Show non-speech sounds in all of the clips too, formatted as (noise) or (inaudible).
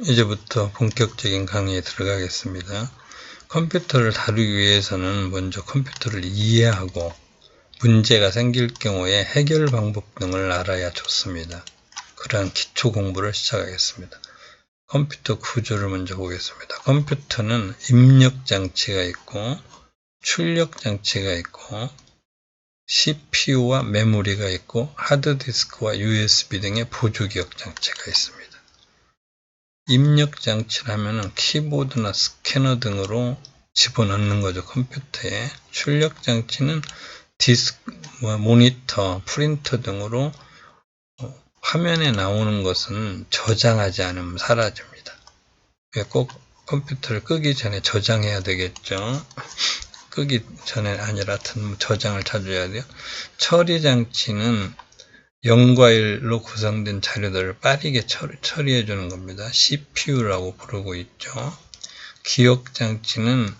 이제부터 본격적인 강의에 들어가겠습니다. 컴퓨터를 다루기 위해서는 먼저 컴퓨터를 이해하고 문제가 생길 경우에 해결 방법 등을 알아야 좋습니다. 그러한 기초 공부를 시작하겠습니다. 컴퓨터 구조를 먼저 보겠습니다. 컴퓨터는 입력 장치가 있고 출력 장치가 있고 CPU와 메모리가 있고 하드디스크와 USB 등의 보조 기억 장치가 있습니다. 입력 장치라면 키보드나 스캐너 등으로 집어넣는 거죠. 컴퓨터에. 출력 장치는 디스크, 뭐, 모니터, 프린터 등으로 어, 화면에 나오는 것은 저장하지 않으면 사라집니다. 꼭 컴퓨터를 끄기 전에 저장해야 되겠죠. (laughs) 끄기 전에 아니라 저장을 해야 돼요. 처리 장치는 0과 1로 구성된 자료들을 빠르게 처리, 해 주는 겁니다. CPU라고 부르고 있죠. 기억 장치는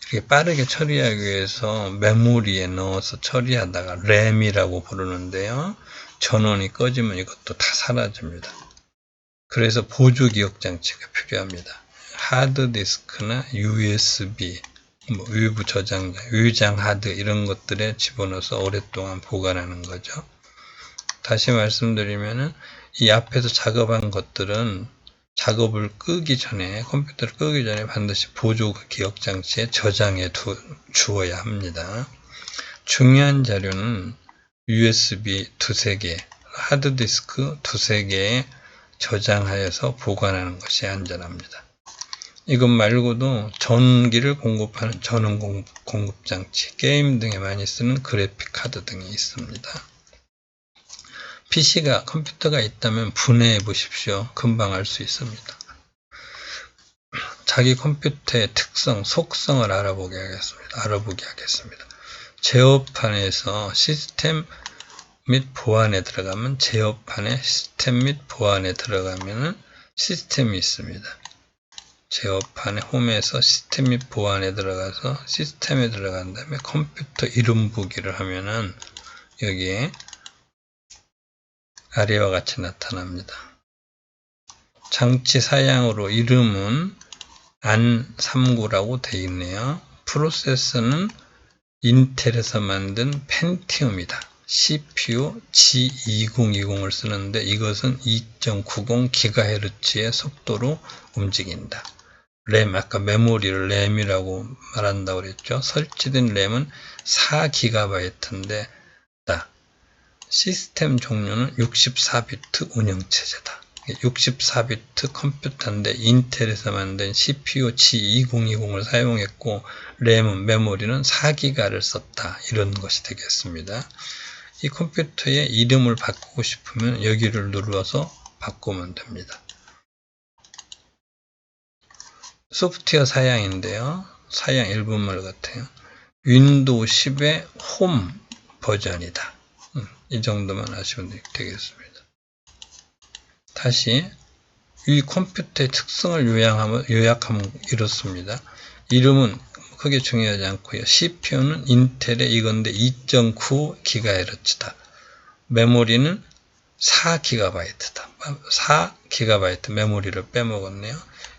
이렇게 빠르게 처리하기 위해서 메모리에 넣어서 처리하다가 램이라고 부르는데요. 전원이 꺼지면 이것도 다 사라집니다. 그래서 보조 기억 장치가 필요합니다. 하드디스크나 USB, 뭐 외부 저장자, 위장 하드 이런 것들에 집어넣어서 오랫동안 보관하는 거죠. 다시 말씀드리면은 이 앞에서 작업한 것들은 작업을 끄기 전에 컴퓨터를 끄기 전에 반드시 보조 기억 장치에 저장해 두, 주어야 합니다. 중요한 자료는 USB 두세 개, 하드디스크 두세 개에 저장하여서 보관하는 것이 안전합니다. 이것 말고도 전기를 공급하는 전원 공급 장치, 게임 등에 많이 쓰는 그래픽 카드 등이 있습니다. PC가 컴퓨터가 있다면 분해해 보십시오. 금방 알 수 있습니다. 자기 컴퓨터의 특성, 속성을 알아보게 하겠습니다. 알아보게 하겠습니다. 제어판에서 시스템 및 보안에 들어가면 제어판에 시스템 및 보안에 들어가면 시스템이 있습니다. 제어판의 홈에서 시스템 및 보안에 들어가서 시스템에 들어간 다음에 컴퓨터 이름 보기를 하면은 여기에 아래와 같이 나타납니다. 장치 사양으로 이름은 안39라고 되어 있네요. 프로세서는 인텔에서 만든 펜티움이다. CPU G2020을 쓰는데 이것은 2.90GHz의 속도로 움직인다. 램, 아까 메모리를 램이라고 말한다고 그랬죠. 설치된 램은 4GB인데 시스템 종류는 64비트 운영체제다. 64비트 컴퓨터인데 인텔에서 만든 CPU G2020을 사용했고 램은 메모리는 4기가를 썼다. 이런 것이 되겠습니다. 이 컴퓨터의 이름을 바꾸고 싶으면 여기를 눌러서 바꾸면 됩니다. 소프트웨어 사양인데요. 사양 일본말 같아요. 윈도우 10의 홈 버전이다. 음, 이 정도만 아시면 되겠습니다. 다시 이 컴퓨터의 특성을 요약하면, 요약하면 이렇습니다. 이름은 크게 중요하지 않고요. CPU는 인텔의 이건데 2.9GHz다. 메모리는 4GB다. 4GB 메모리를 빼먹었네요.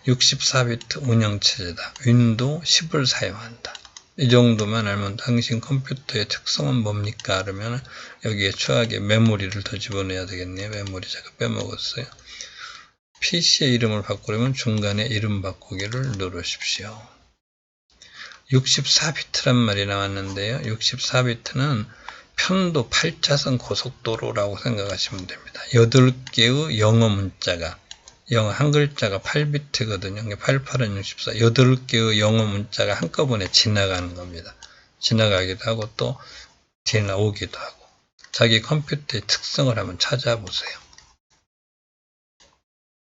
64비트 운영체제다. 윈도우 10을 사용한다. 이 정도만 알면 당신 컴퓨터의 특성은 뭡니까? 그러면 여기에 추하게 메모리를 더 집어넣어야 되겠네요. 메모리 제가 빼먹었어요. PC의 이름을 바꾸려면 중간에 이름 바꾸기를 누르십시오. 64비트란 말이 나왔는데요. 64비트는 편도 8차선 고속도로라고 생각하시면 됩니다. 8개의 영어 문자가 영어 한 글자가 8비트거든요. 88은 64. 8개의 영어 문자가 한꺼번에 지나가는 겁니다. 지나가기도 하고 또 뒤에 나오기도 하고 자기 컴퓨터의 특성을 한번 찾아보세요.